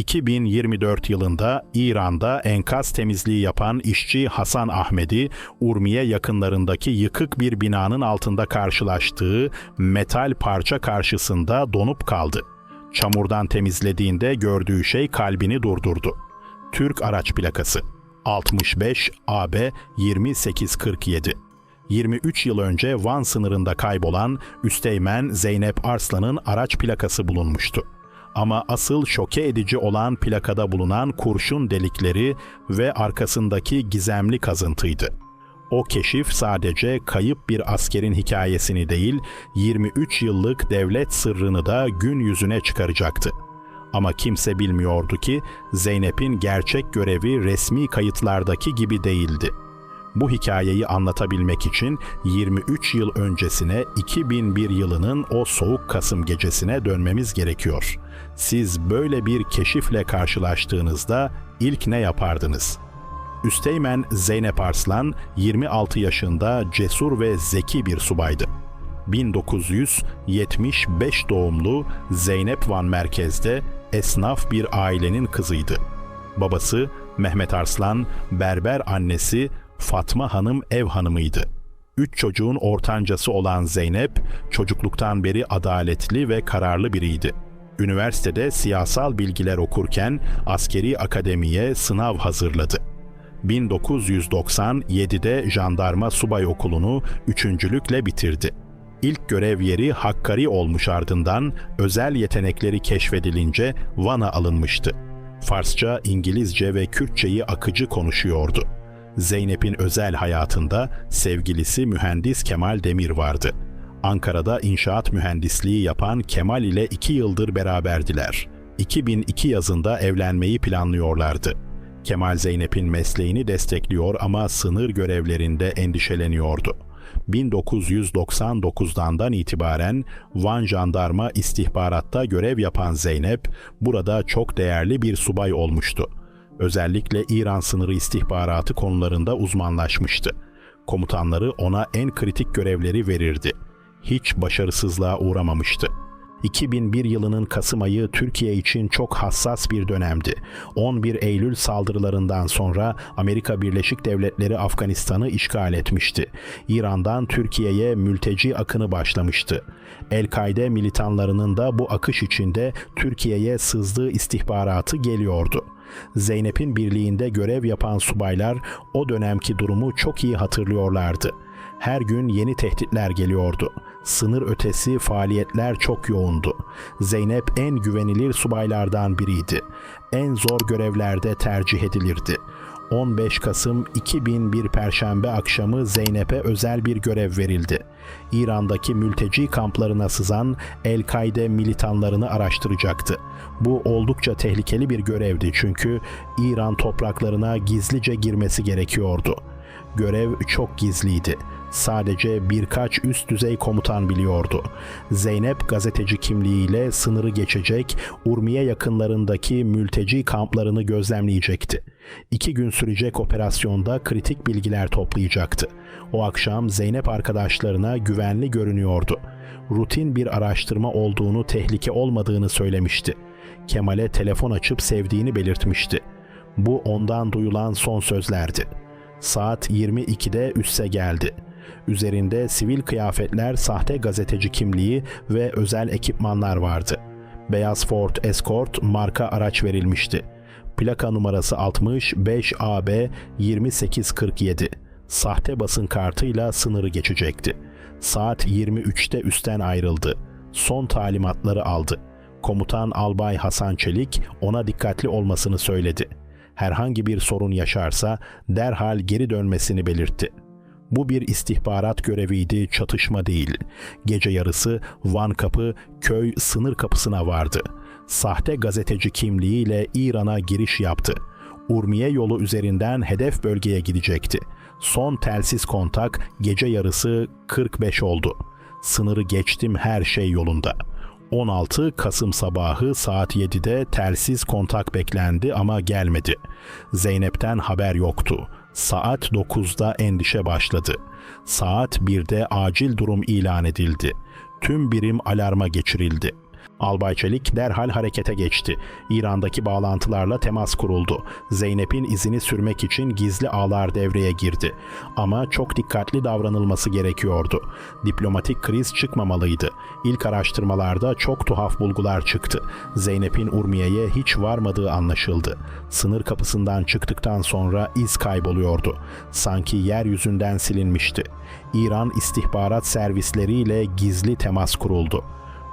2024 yılında İran'da enkaz temizliği yapan işçi Hasan Ahmedi, Urmiye yakınlarındaki yıkık bir binanın altında karşılaştığı metal parça karşısında donup kaldı. Çamurdan temizlediğinde gördüğü şey kalbini durdurdu. Türk araç plakası 65 AB 2847 23 yıl önce Van sınırında kaybolan Üsteğmen Zeynep Arslan'ın araç plakası bulunmuştu. Ama asıl şoke edici olan plakada bulunan kurşun delikleri ve arkasındaki gizemli kazıntıydı. O keşif sadece kayıp bir askerin hikayesini değil, 23 yıllık devlet sırrını da gün yüzüne çıkaracaktı. Ama kimse bilmiyordu ki Zeynep'in gerçek görevi resmi kayıtlardaki gibi değildi. Bu hikayeyi anlatabilmek için 23 yıl öncesine 2001 yılının o soğuk Kasım gecesine dönmemiz gerekiyor. Siz böyle bir keşifle karşılaştığınızda ilk ne yapardınız? Üsteğmen Zeynep Arslan 26 yaşında cesur ve zeki bir subaydı. 1975 doğumlu Zeynep Van merkezde esnaf bir ailenin kızıydı. Babası Mehmet Arslan, berber annesi Fatma Hanım ev hanımıydı. Üç çocuğun ortancası olan Zeynep, çocukluktan beri adaletli ve kararlı biriydi. Üniversitede siyasal bilgiler okurken askeri akademiye sınav hazırladı. 1997'de jandarma subay okulunu üçüncülükle bitirdi. İlk görev yeri Hakkari olmuş ardından özel yetenekleri keşfedilince Van'a alınmıştı. Farsça, İngilizce ve Kürtçeyi akıcı konuşuyordu. Zeynep'in özel hayatında sevgilisi mühendis Kemal Demir vardı. Ankara'da inşaat mühendisliği yapan Kemal ile iki yıldır beraberdiler. 2002 yazında evlenmeyi planlıyorlardı. Kemal Zeynep'in mesleğini destekliyor ama sınır görevlerinde endişeleniyordu. 1999'dan itibaren Van Jandarma istihbaratta görev yapan Zeynep burada çok değerli bir subay olmuştu. Özellikle İran sınırı istihbaratı konularında uzmanlaşmıştı. Komutanları ona en kritik görevleri verirdi. Hiç başarısızlığa uğramamıştı. 2001 yılının Kasım ayı Türkiye için çok hassas bir dönemdi. 11 Eylül saldırılarından sonra Amerika Birleşik Devletleri Afganistan'ı işgal etmişti. İran'dan Türkiye'ye mülteci akını başlamıştı. El-Kaide militanlarının da bu akış içinde Türkiye'ye sızdığı istihbaratı geliyordu. Zeynep'in birliğinde görev yapan subaylar o dönemki durumu çok iyi hatırlıyorlardı. Her gün yeni tehditler geliyordu. Sınır ötesi faaliyetler çok yoğundu. Zeynep en güvenilir subaylardan biriydi. En zor görevlerde tercih edilirdi. 15 Kasım 2001 Perşembe akşamı Zeynep'e özel bir görev verildi. İran'daki mülteci kamplarına sızan El-Kaide militanlarını araştıracaktı. Bu oldukça tehlikeli bir görevdi çünkü İran topraklarına gizlice girmesi gerekiyordu. Görev çok gizliydi. Sadece birkaç üst düzey komutan biliyordu. Zeynep gazeteci kimliğiyle sınırı geçecek, Urmiye yakınlarındaki mülteci kamplarını gözlemleyecekti. İki gün sürecek operasyonda kritik bilgiler toplayacaktı. O akşam Zeynep arkadaşlarına güvenli görünüyordu. Rutin bir araştırma olduğunu, tehlike olmadığını söylemişti. Kemal'e telefon açıp sevdiğini belirtmişti. Bu ondan duyulan son sözlerdi. Saat 22'de üsse geldi. Üzerinde sivil kıyafetler, sahte gazeteci kimliği ve özel ekipmanlar vardı. Beyaz Ford Escort marka araç verilmişti. Plaka numarası 65 AB 2847. Sahte basın kartıyla sınırı geçecekti. Saat 23'te üstten ayrıldı. Son talimatları aldı. Komutan Albay Hasan Çelik ona dikkatli olmasını söyledi. Herhangi bir sorun yaşarsa derhal geri dönmesini belirtti. Bu bir istihbarat göreviydi, çatışma değil. Gece yarısı Van Kapı köy sınır kapısına vardı. Sahte gazeteci kimliğiyle İran'a giriş yaptı. Urmiye yolu üzerinden hedef bölgeye gidecekti. Son telsiz kontak gece yarısı 45 oldu. Sınırı geçtim her şey yolunda. 16 Kasım sabahı saat 7'de telsiz kontak beklendi ama gelmedi. Zeynep'ten haber yoktu. Saat 9'da endişe başladı. Saat 1'de acil durum ilan edildi. Tüm birim alarma geçirildi. Albay Çelik derhal harekete geçti. İran'daki bağlantılarla temas kuruldu. Zeynep'in izini sürmek için gizli ağlar devreye girdi. Ama çok dikkatli davranılması gerekiyordu. Diplomatik kriz çıkmamalıydı. İlk araştırmalarda çok tuhaf bulgular çıktı. Zeynep'in Urmiye'ye hiç varmadığı anlaşıldı. Sınır kapısından çıktıktan sonra iz kayboluyordu. Sanki yeryüzünden silinmişti. İran istihbarat servisleriyle gizli temas kuruldu.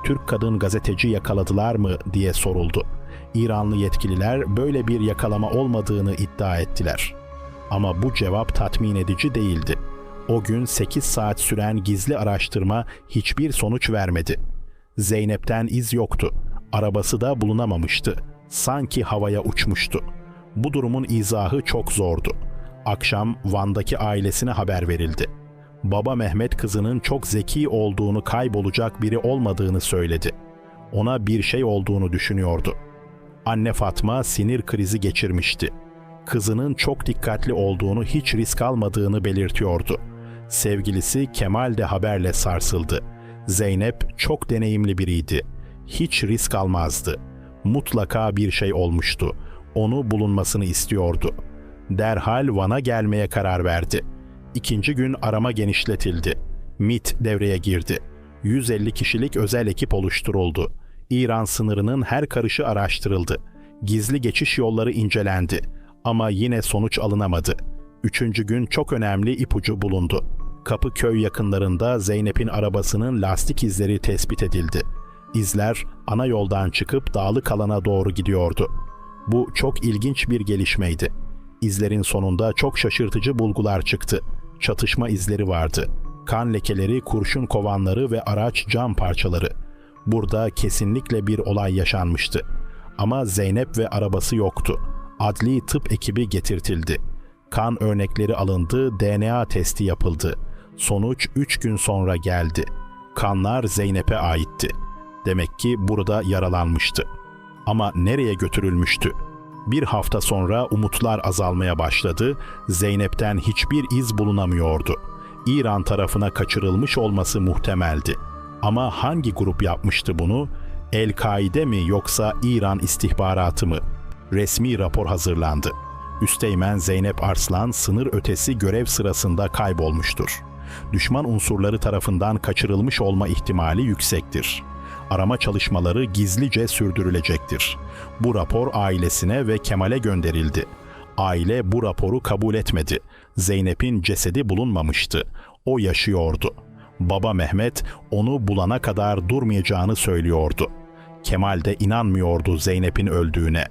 Türk kadın gazeteci yakaladılar mı diye soruldu. İranlı yetkililer böyle bir yakalama olmadığını iddia ettiler. Ama bu cevap tatmin edici değildi. O gün 8 saat süren gizli araştırma hiçbir sonuç vermedi. Zeynep'ten iz yoktu. Arabası da bulunamamıştı. Sanki havaya uçmuştu. Bu durumun izahı çok zordu. Akşam Van'daki ailesine haber verildi baba Mehmet kızının çok zeki olduğunu kaybolacak biri olmadığını söyledi. Ona bir şey olduğunu düşünüyordu. Anne Fatma sinir krizi geçirmişti. Kızının çok dikkatli olduğunu hiç risk almadığını belirtiyordu. Sevgilisi Kemal de haberle sarsıldı. Zeynep çok deneyimli biriydi. Hiç risk almazdı. Mutlaka bir şey olmuştu. Onu bulunmasını istiyordu. Derhal Van'a gelmeye karar verdi.'' İkinci gün arama genişletildi. MIT devreye girdi. 150 kişilik özel ekip oluşturuldu. İran sınırının her karışı araştırıldı. Gizli geçiş yolları incelendi. Ama yine sonuç alınamadı. Üçüncü gün çok önemli ipucu bulundu. Kapıköy yakınlarında Zeynep'in arabasının lastik izleri tespit edildi. İzler ana yoldan çıkıp dağlık alana doğru gidiyordu. Bu çok ilginç bir gelişmeydi. İzlerin sonunda çok şaşırtıcı bulgular çıktı çatışma izleri vardı. Kan lekeleri, kurşun kovanları ve araç cam parçaları. Burada kesinlikle bir olay yaşanmıştı. Ama Zeynep ve arabası yoktu. Adli tıp ekibi getirtildi. Kan örnekleri alındı, DNA testi yapıldı. Sonuç 3 gün sonra geldi. Kanlar Zeynep'e aitti. Demek ki burada yaralanmıştı. Ama nereye götürülmüştü? Bir hafta sonra umutlar azalmaya başladı, Zeynep'ten hiçbir iz bulunamıyordu. İran tarafına kaçırılmış olması muhtemeldi. Ama hangi grup yapmıştı bunu? El-Kaide mi yoksa İran istihbaratı mı? Resmi rapor hazırlandı. Üsteğmen Zeynep Arslan sınır ötesi görev sırasında kaybolmuştur. Düşman unsurları tarafından kaçırılmış olma ihtimali yüksektir arama çalışmaları gizlice sürdürülecektir. Bu rapor ailesine ve Kemal'e gönderildi. Aile bu raporu kabul etmedi. Zeynep'in cesedi bulunmamıştı. O yaşıyordu. Baba Mehmet onu bulana kadar durmayacağını söylüyordu. Kemal de inanmıyordu Zeynep'in öldüğüne.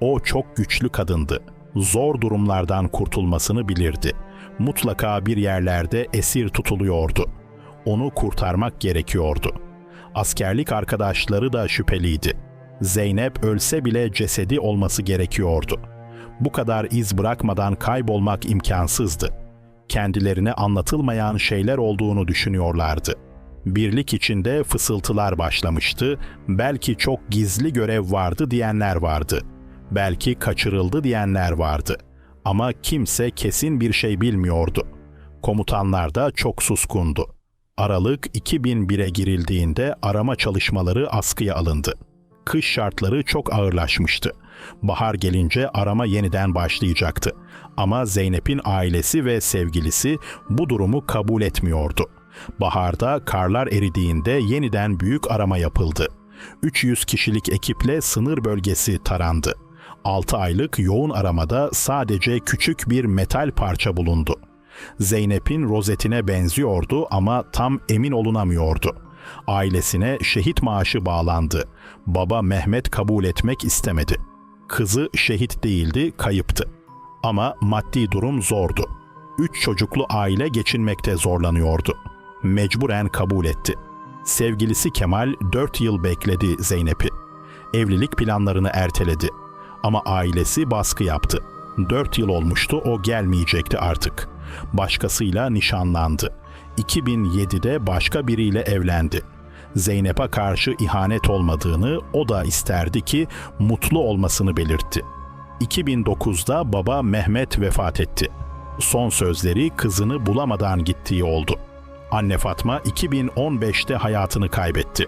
O çok güçlü kadındı. Zor durumlardan kurtulmasını bilirdi. Mutlaka bir yerlerde esir tutuluyordu. Onu kurtarmak gerekiyordu.'' Askerlik arkadaşları da şüpheliydi. Zeynep ölse bile cesedi olması gerekiyordu. Bu kadar iz bırakmadan kaybolmak imkansızdı. Kendilerine anlatılmayan şeyler olduğunu düşünüyorlardı. Birlik içinde fısıltılar başlamıştı. Belki çok gizli görev vardı diyenler vardı. Belki kaçırıldı diyenler vardı. Ama kimse kesin bir şey bilmiyordu. Komutanlar da çok suskundu. Aralık 2001'e girildiğinde arama çalışmaları askıya alındı. Kış şartları çok ağırlaşmıştı. Bahar gelince arama yeniden başlayacaktı. Ama Zeynep'in ailesi ve sevgilisi bu durumu kabul etmiyordu. Baharda karlar eridiğinde yeniden büyük arama yapıldı. 300 kişilik ekiple sınır bölgesi tarandı. 6 aylık yoğun aramada sadece küçük bir metal parça bulundu. Zeynep'in rozetine benziyordu ama tam emin olunamıyordu. Ailesine şehit maaşı bağlandı. Baba Mehmet kabul etmek istemedi. Kızı şehit değildi, kayıptı. Ama maddi durum zordu. Üç çocuklu aile geçinmekte zorlanıyordu. Mecburen kabul etti. Sevgilisi Kemal dört yıl bekledi Zeynep'i. Evlilik planlarını erteledi. Ama ailesi baskı yaptı. Dört yıl olmuştu o gelmeyecekti artık.'' başkasıyla nişanlandı. 2007'de başka biriyle evlendi. Zeynep'e karşı ihanet olmadığını, o da isterdi ki mutlu olmasını belirtti. 2009'da baba Mehmet vefat etti. Son sözleri kızını bulamadan gittiği oldu. Anne Fatma 2015'te hayatını kaybetti.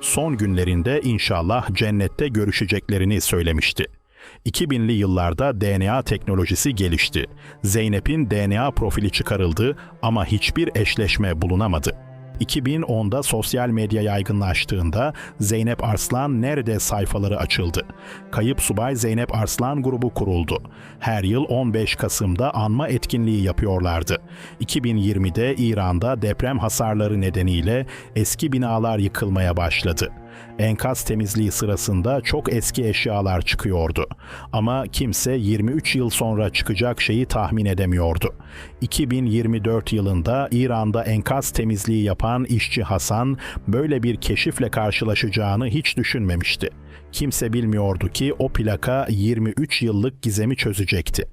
Son günlerinde inşallah cennette görüşeceklerini söylemişti. 2000'li yıllarda DNA teknolojisi gelişti. Zeynep'in DNA profili çıkarıldı ama hiçbir eşleşme bulunamadı. 2010'da sosyal medya yaygınlaştığında Zeynep Arslan nerede sayfaları açıldı. Kayıp Subay Zeynep Arslan grubu kuruldu. Her yıl 15 Kasım'da anma etkinliği yapıyorlardı. 2020'de İran'da deprem hasarları nedeniyle eski binalar yıkılmaya başladı. Enkaz temizliği sırasında çok eski eşyalar çıkıyordu. Ama kimse 23 yıl sonra çıkacak şeyi tahmin edemiyordu. 2024 yılında İran'da enkaz temizliği yapan işçi Hasan böyle bir keşifle karşılaşacağını hiç düşünmemişti. Kimse bilmiyordu ki o plaka 23 yıllık gizemi çözecekti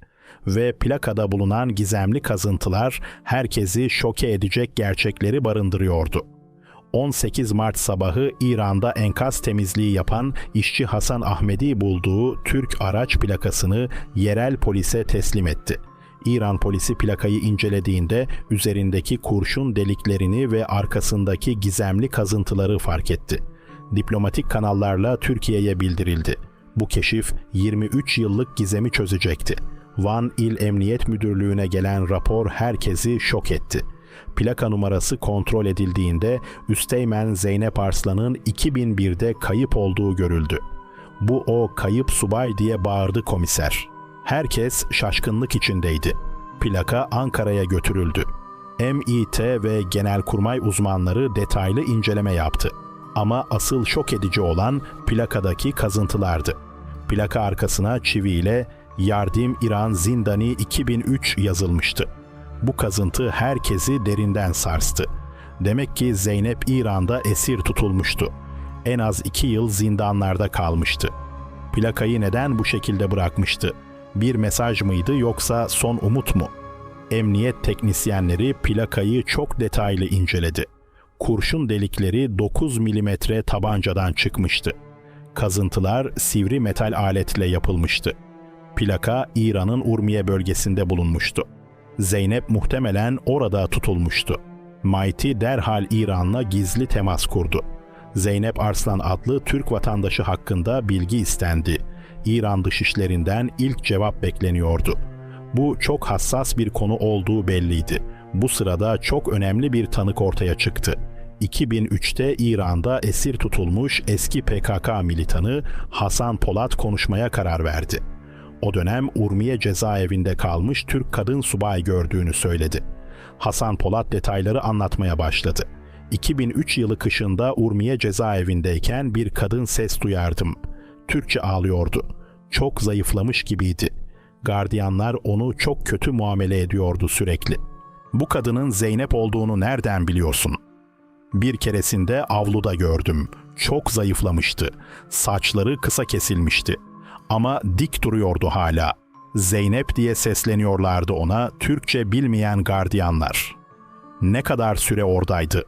ve plakada bulunan gizemli kazıntılar herkesi şoke edecek gerçekleri barındırıyordu. 18 Mart sabahı İran'da enkaz temizliği yapan işçi Hasan Ahmedi bulduğu Türk araç plakasını yerel polise teslim etti. İran polisi plakayı incelediğinde üzerindeki kurşun deliklerini ve arkasındaki gizemli kazıntıları fark etti. Diplomatik kanallarla Türkiye'ye bildirildi. Bu keşif 23 yıllık gizemi çözecekti. Van İl Emniyet Müdürlüğü'ne gelen rapor herkesi şok etti plaka numarası kontrol edildiğinde Üsteğmen Zeynep Arslan'ın 2001'de kayıp olduğu görüldü. Bu o kayıp subay diye bağırdı komiser. Herkes şaşkınlık içindeydi. Plaka Ankara'ya götürüldü. MİT ve Genelkurmay uzmanları detaylı inceleme yaptı. Ama asıl şok edici olan plakadaki kazıntılardı. Plaka arkasına çiviyle Yardım İran Zindani 2003 yazılmıştı. Bu kazıntı herkesi derinden sarstı. Demek ki Zeynep İran'da esir tutulmuştu. En az iki yıl zindanlarda kalmıştı. Plakayı neden bu şekilde bırakmıştı? Bir mesaj mıydı yoksa son umut mu? Emniyet teknisyenleri plakayı çok detaylı inceledi. Kurşun delikleri 9 milimetre tabancadan çıkmıştı. Kazıntılar sivri metal aletle yapılmıştı. Plaka İran'ın Urmiye bölgesinde bulunmuştu. Zeynep muhtemelen orada tutulmuştu. Mighty derhal İran'la gizli temas kurdu. Zeynep Arslan adlı Türk vatandaşı hakkında bilgi istendi. İran dışişlerinden ilk cevap bekleniyordu. Bu çok hassas bir konu olduğu belliydi. Bu sırada çok önemli bir tanık ortaya çıktı. 2003'te İran'da esir tutulmuş eski PKK militanı Hasan Polat konuşmaya karar verdi o dönem Urmiye cezaevinde kalmış Türk kadın subay gördüğünü söyledi. Hasan Polat detayları anlatmaya başladı. 2003 yılı kışında Urmiye cezaevindeyken bir kadın ses duyardım. Türkçe ağlıyordu. Çok zayıflamış gibiydi. Gardiyanlar onu çok kötü muamele ediyordu sürekli. Bu kadının Zeynep olduğunu nereden biliyorsun? Bir keresinde avluda gördüm. Çok zayıflamıştı. Saçları kısa kesilmişti ama dik duruyordu hala. Zeynep diye sesleniyorlardı ona Türkçe bilmeyen gardiyanlar. Ne kadar süre oradaydı?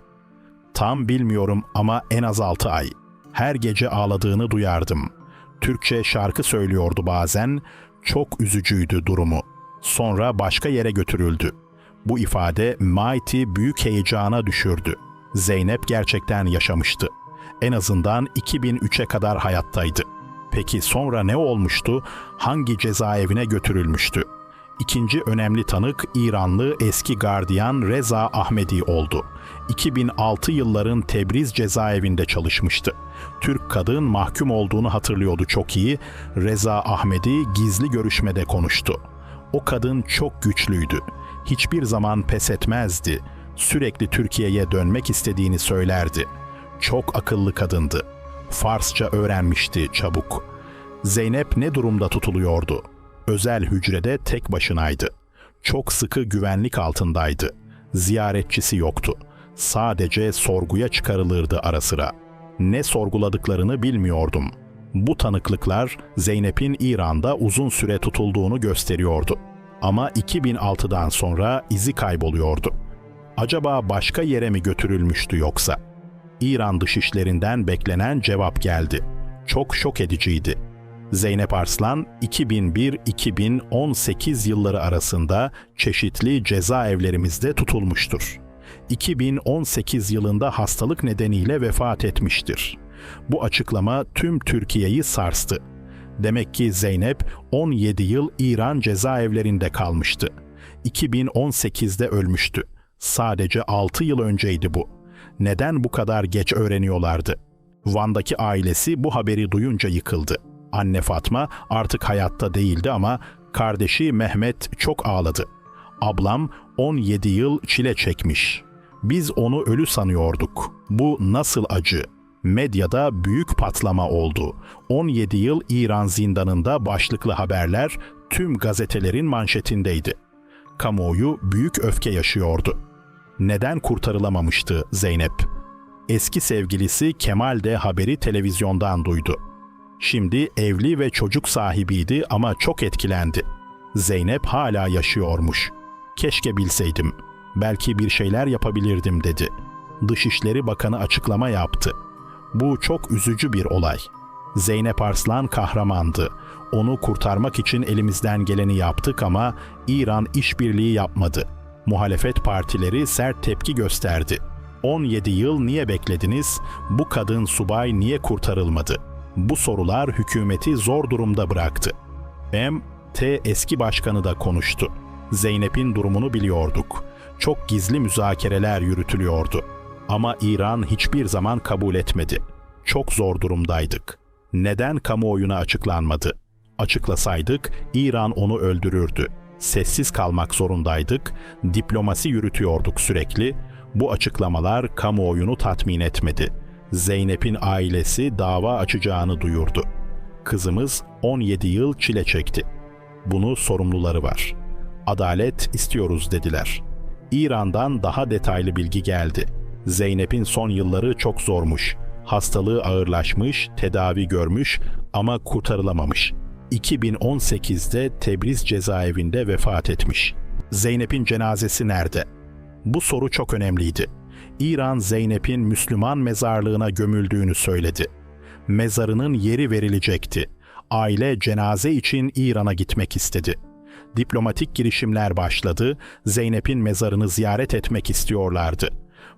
Tam bilmiyorum ama en az altı ay. Her gece ağladığını duyardım. Türkçe şarkı söylüyordu bazen. Çok üzücüydü durumu. Sonra başka yere götürüldü. Bu ifade Mighty büyük heyecana düşürdü. Zeynep gerçekten yaşamıştı. En azından 2003'e kadar hayattaydı.'' Peki sonra ne olmuştu? Hangi cezaevine götürülmüştü? İkinci önemli tanık İranlı eski gardiyan Reza Ahmedi oldu. 2006 yılların Tebriz cezaevinde çalışmıştı. Türk kadın mahkum olduğunu hatırlıyordu çok iyi. Reza Ahmedi gizli görüşmede konuştu. O kadın çok güçlüydü. Hiçbir zaman pes etmezdi. Sürekli Türkiye'ye dönmek istediğini söylerdi. Çok akıllı kadındı. Farsça öğrenmişti çabuk. Zeynep ne durumda tutuluyordu? Özel hücrede tek başınaydı. Çok sıkı güvenlik altındaydı. Ziyaretçisi yoktu. Sadece sorguya çıkarılırdı ara sıra. Ne sorguladıklarını bilmiyordum. Bu tanıklıklar Zeynep'in İran'da uzun süre tutulduğunu gösteriyordu. Ama 2006'dan sonra izi kayboluyordu. Acaba başka yere mi götürülmüştü yoksa?'' İran dışişlerinden beklenen cevap geldi. Çok şok ediciydi. Zeynep Arslan 2001-2018 yılları arasında çeşitli cezaevlerimizde tutulmuştur. 2018 yılında hastalık nedeniyle vefat etmiştir. Bu açıklama tüm Türkiye'yi sarstı. Demek ki Zeynep 17 yıl İran cezaevlerinde kalmıştı. 2018'de ölmüştü. Sadece 6 yıl önceydi bu. Neden bu kadar geç öğreniyorlardı? Van'daki ailesi bu haberi duyunca yıkıldı. Anne Fatma artık hayatta değildi ama kardeşi Mehmet çok ağladı. Ablam 17 yıl çile çekmiş. Biz onu ölü sanıyorduk. Bu nasıl acı? Medyada büyük patlama oldu. 17 yıl İran zindanında başlıklı haberler tüm gazetelerin manşetindeydi. Kamuoyu büyük öfke yaşıyordu. Neden kurtarılamamıştı Zeynep? Eski sevgilisi Kemal de haberi televizyondan duydu. Şimdi evli ve çocuk sahibiydi ama çok etkilendi. Zeynep hala yaşıyormuş. Keşke bilseydim. Belki bir şeyler yapabilirdim dedi. Dışişleri Bakanı açıklama yaptı. Bu çok üzücü bir olay. Zeynep Arslan kahramandı. Onu kurtarmak için elimizden geleni yaptık ama İran işbirliği yapmadı. Muhalefet partileri sert tepki gösterdi. 17 yıl niye beklediniz? Bu kadın subay niye kurtarılmadı? Bu sorular hükümeti zor durumda bıraktı. M.T. eski başkanı da konuştu. Zeynep'in durumunu biliyorduk. Çok gizli müzakereler yürütülüyordu. Ama İran hiçbir zaman kabul etmedi. Çok zor durumdaydık. Neden kamuoyuna açıklanmadı? Açıklasaydık İran onu öldürürdü. Sessiz kalmak zorundaydık. Diplomasi yürütüyorduk sürekli. Bu açıklamalar kamuoyunu tatmin etmedi. Zeynep'in ailesi dava açacağını duyurdu. Kızımız 17 yıl çile çekti. Bunu sorumluları var. Adalet istiyoruz dediler. İran'dan daha detaylı bilgi geldi. Zeynep'in son yılları çok zormuş. Hastalığı ağırlaşmış, tedavi görmüş ama kurtarılamamış. 2018'de Tebriz cezaevinde vefat etmiş. Zeynep'in cenazesi nerede? Bu soru çok önemliydi. İran Zeynep'in Müslüman mezarlığına gömüldüğünü söyledi. Mezarının yeri verilecekti. Aile cenaze için İran'a gitmek istedi. Diplomatik girişimler başladı. Zeynep'in mezarını ziyaret etmek istiyorlardı.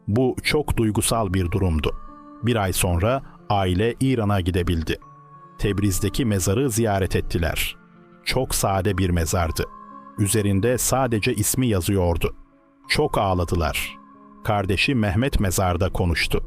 Bu çok duygusal bir durumdu. Bir ay sonra aile İran'a gidebildi. Tebriz'deki mezarı ziyaret ettiler. Çok sade bir mezardı. Üzerinde sadece ismi yazıyordu. Çok ağladılar. Kardeşi Mehmet mezarda konuştu.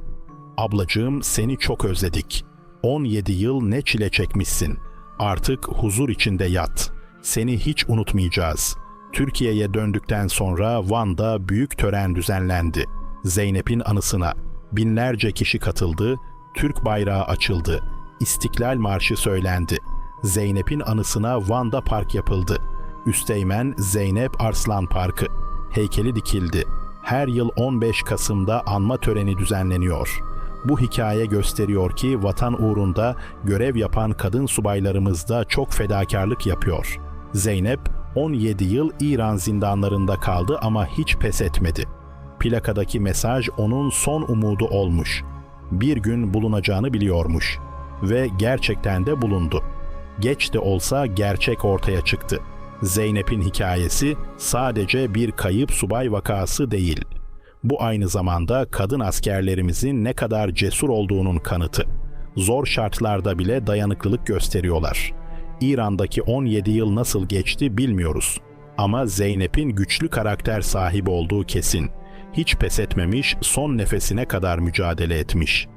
Ablacığım seni çok özledik. 17 yıl ne çile çekmişsin. Artık huzur içinde yat. Seni hiç unutmayacağız. Türkiye'ye döndükten sonra Van'da büyük tören düzenlendi. Zeynep'in anısına binlerce kişi katıldı, Türk bayrağı açıldı. İstiklal Marşı söylendi. Zeynep'in anısına Van'da park yapıldı. Üsteğmen Zeynep Arslan Parkı. Heykeli dikildi. Her yıl 15 Kasım'da anma töreni düzenleniyor. Bu hikaye gösteriyor ki vatan uğrunda görev yapan kadın subaylarımız da çok fedakarlık yapıyor. Zeynep 17 yıl İran zindanlarında kaldı ama hiç pes etmedi. Plakadaki mesaj onun son umudu olmuş. Bir gün bulunacağını biliyormuş ve gerçekten de bulundu. Geç de olsa gerçek ortaya çıktı. Zeynep'in hikayesi sadece bir kayıp subay vakası değil. Bu aynı zamanda kadın askerlerimizin ne kadar cesur olduğunun kanıtı. Zor şartlarda bile dayanıklılık gösteriyorlar. İran'daki 17 yıl nasıl geçti bilmiyoruz. Ama Zeynep'in güçlü karakter sahibi olduğu kesin. Hiç pes etmemiş, son nefesine kadar mücadele etmiş.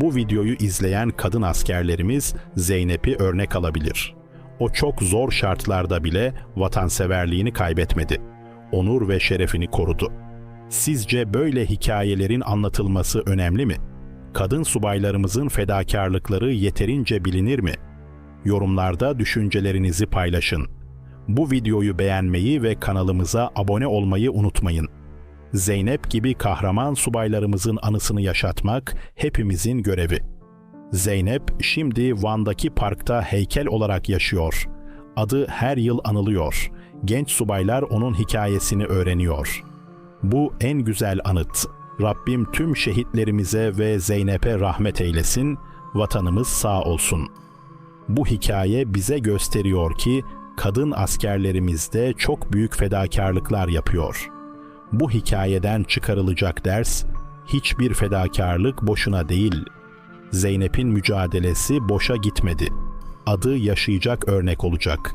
Bu videoyu izleyen kadın askerlerimiz Zeynep'i örnek alabilir. O çok zor şartlarda bile vatanseverliğini kaybetmedi. Onur ve şerefini korudu. Sizce böyle hikayelerin anlatılması önemli mi? Kadın subaylarımızın fedakarlıkları yeterince bilinir mi? Yorumlarda düşüncelerinizi paylaşın. Bu videoyu beğenmeyi ve kanalımıza abone olmayı unutmayın. Zeynep gibi kahraman subaylarımızın anısını yaşatmak hepimizin görevi. Zeynep şimdi Van'daki parkta heykel olarak yaşıyor. Adı her yıl anılıyor. Genç subaylar onun hikayesini öğreniyor. Bu en güzel anıt. Rabbim tüm şehitlerimize ve Zeynep'e rahmet eylesin, vatanımız sağ olsun. Bu hikaye bize gösteriyor ki kadın askerlerimiz de çok büyük fedakarlıklar yapıyor. Bu hikayeden çıkarılacak ders hiçbir fedakarlık boşuna değil. Zeynep'in mücadelesi boşa gitmedi. Adı yaşayacak örnek olacak.